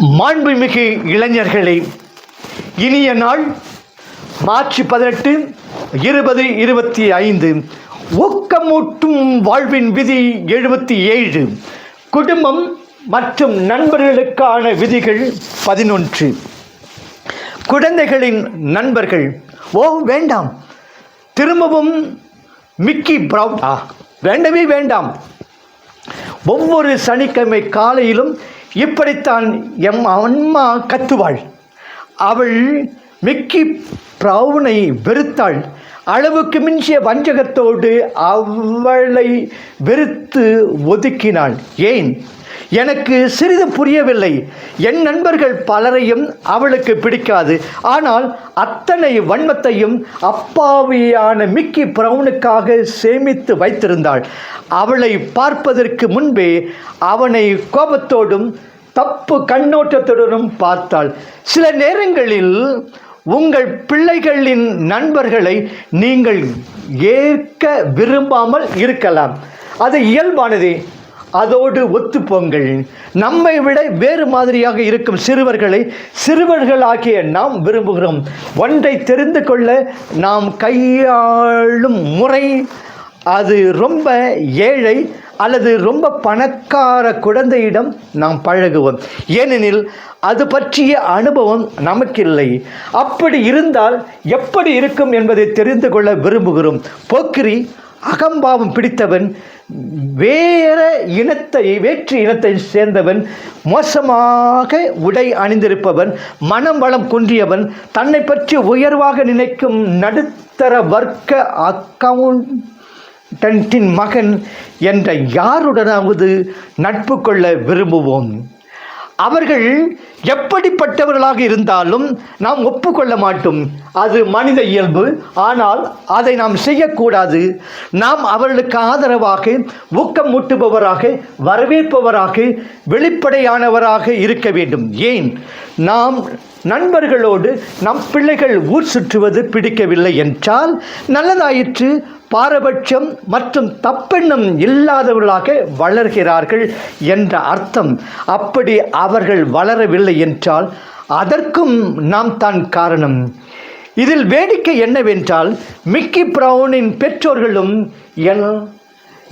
மாண்புமிகு இளைஞர்களே இனிய நாள் மார்ச் பதினெட்டு இருபது இருபத்தி ஐந்து. ஊக்கமூட்டும் வாழ்வின் விதி எழுபத்தி ஏழு. குடும்பம் மற்றும் நண்பர்களுக்கான விதிகள் பதினொன்று. குழந்தைகளின் நண்பர்கள் ஓ வேண்டாம். திரும்பவும் மிக்கி ப்ரவுட் வேண்டவே வேண்டாம். ஒவ்வொரு சனிக்கிழமை காலையிலும் இப்படித்தான் எம் அம்மா கத்துவாள். அவள் மிக்கி பிரவுனை வெறுத்தாள். அளவுக்கு மிஞ்சிய வஞ்சகத்தோடு அவளை வெறுத்து ஒதுக்கினாள். ஏன்? எனக்கு சிறிது புரியவில்லை. என் நண்பர்கள் பலரையும் அவளுக்கு பிடிக்காது. ஆனால் அத்தனை வன்மத்தையும் அப்பாவியான மிக்கி பிரவுனுக்காக சேமித்து வைத்திருந்தாள். அவளை பார்ப்பதற்கு முன்பே அவனை கோபத்தோடும் தப்பு கண்ணோட்டத்துடனும் பார்த்தாள். சில நேரங்களில் உங்கள் பிள்ளைகளின் நண்பர்களை நீங்கள் ஏற்க விரும்பாமல் இருக்கலாம். அது இயல்பானதே. அதோடு ஒத்துப்போங்கள். நம்மை விட வேறு மாதிரியாக இருக்கும் சிறுவர்களை சிறுவர்களாகிய நாம் விரும்புகிறோம். ஒன்றை தெரிந்து கொள்ள நாம் கையாளும் முறை அது ரொம்ப ஏழை அல்லது ரொம்ப பணக்கார குழந்தையிடம் நாம் பழகுவோம். ஏனெனில் அது பற்றிய அனுபவம் நமக்கில்லை. அப்படி இருந்தால் எப்படி இருக்கும் என்பதை தெரிந்து கொள்ள விரும்புகிறோம். போக்கிரி அகம்பாவம் பிடித்தவன் வேற இனத்தை வேற்று இனத்தை சேர்ந்தவன் மோசமாக உடை அணிந்திருப்பவன் மனம் வளம் குன்றியவன் தன்னை பற்றி உயர்வாக நினைக்கும் நடுத்தர வர்க்க அக்கவுண்டன்ட்டின் மகன் என்ற யாருடனாவது நட்பு கொள்ள விரும்புவோம்? அவர்கள் எப்படிப்பட்டவர்களாக இருந்தாலும் நாம் ஒப்புக்கொள்ள மாட்டோம். அது மனித இயல்பு. ஆனால் அதை நாம் செய்யக்கூடாது. நாம் அவர்களுக்கு ஆதரவாக ஊக்கமூட்டுபவராக வரவேற்பவராக வெளிப்படையானவராக இருக்க வேண்டும். ஏன்? நாம் நண்பர்களோடு நம் பிள்ளைகள் ஊர் சுற்றுவது பிடிக்கவில்லை என்றால் நல்லதாயிற்று பாரபட்சம் மற்றும் தப்பெண்ணம் இல்லாதவர்களாக வளர்கிறார்கள் என்ற அர்த்தம். அப்படி அவர்கள் வளரவில்லை என்றால் அதற்கும் நாம் தான் காரணம். இதில் வேடிக்கை என்னவென்றால் மிக்கி பிரவுனின் பெற்றோர்களும் என்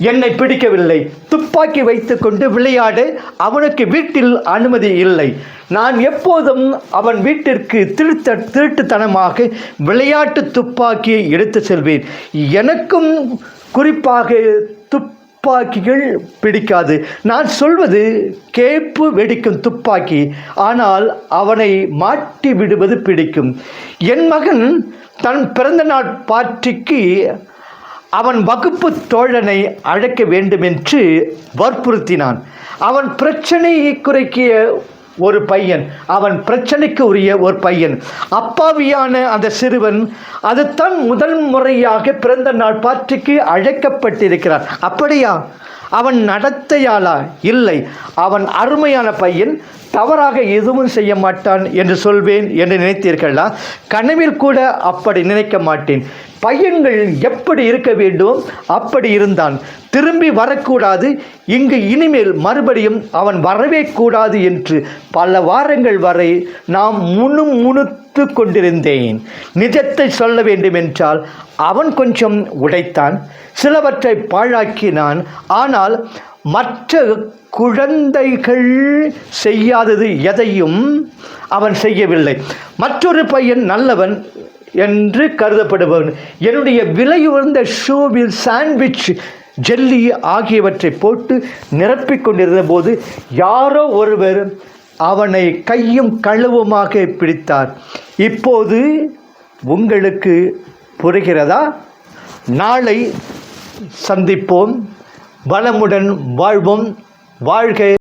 என்னை பிடிக்கவில்லை. துப்பாக்கி வைத்துக்கொண்டு விளையாட. அவனுக்கு வீட்டில் அனுமதி இல்லை. நான் எப்போதும் அவன் வீட்டிற்கு திருத்த திருட்டுத்தனமாக விளையாட்டு துப்பாக்கியை எடுத்து செல்வேன். எனக்கும் குறிப்பாக துப்பாக்கிகள் பிடிக்காது. நான் சொல்வது கேப்பு வெடிக்கும் துப்பாக்கி. ஆனால் அவனை மாட்டி விடுவது பிடிக்கும். என் மகன் தன் பிறந்தநாள் பார்ட்டிக்கு அவன் வகுப்பு தோழனை அழைக்க வேண்டுமென்று வற்புறுத்தினான். அவன் பிரச்சனையை குறைக்கிய ஒரு பையன். அவன் பிரச்சனைக்கு உரிய ஒரு பையன். அப்பாவியான அந்த சிறுவன் அதுதான் முதல் முறையாக பிறந்த நாள் பார்ட்டிக்கு அழைக்கப்பட்டிருக்கிறான். அப்படியா? அவன் நடத்தையாளா? இல்லை. அவன் அருமையான பையன். தவறாக எதுவும் செய்ய மாட்டான் என்று சொல்வேன் என்று நினைத்தீர்களா? கனவில் கூட அப்படி நினைக்க மாட்டேன். பையன்கள் எப்படி இருக்க வேண்டும்? அப்படி இருந்தான். திரும்பி வரக்கூடாது. இங்கு இனிமேல் மறுபடியும் அவன் வரவே கூடாது என்று பல வாரங்கள் வரை நாம் முணு முணுத்து கொண்டிருந்தேன். நிஜத்தை சொல்ல வேண்டுமென்றால் அவன் கொஞ்சம் உடைத்தான். சிலவற்றை பாழாக்கினான். ஆனால் மற்ற குழந்தைகள் செய்யாதது எதையும் அவன் செய்யவில்லை. மற்றொரு பையன் நல்லவன். என்று கருதப்படுபவன். என்னுடைய விலை உயர்ந்த ஷூவில் சாண்ட்விச் ஜெல்லி ஆகியவற்றை போட்டு நிரப்பிக் கொண்டிருந்த போது யாரோ ஒருவர் அவனை கையும் கழுவுமாக பிடித்தார். இப்போது உங்களுக்கு புரிகிறதா? நாளை சந்திப்போம். வளமுடன் வாழ்வோம். வாழ்க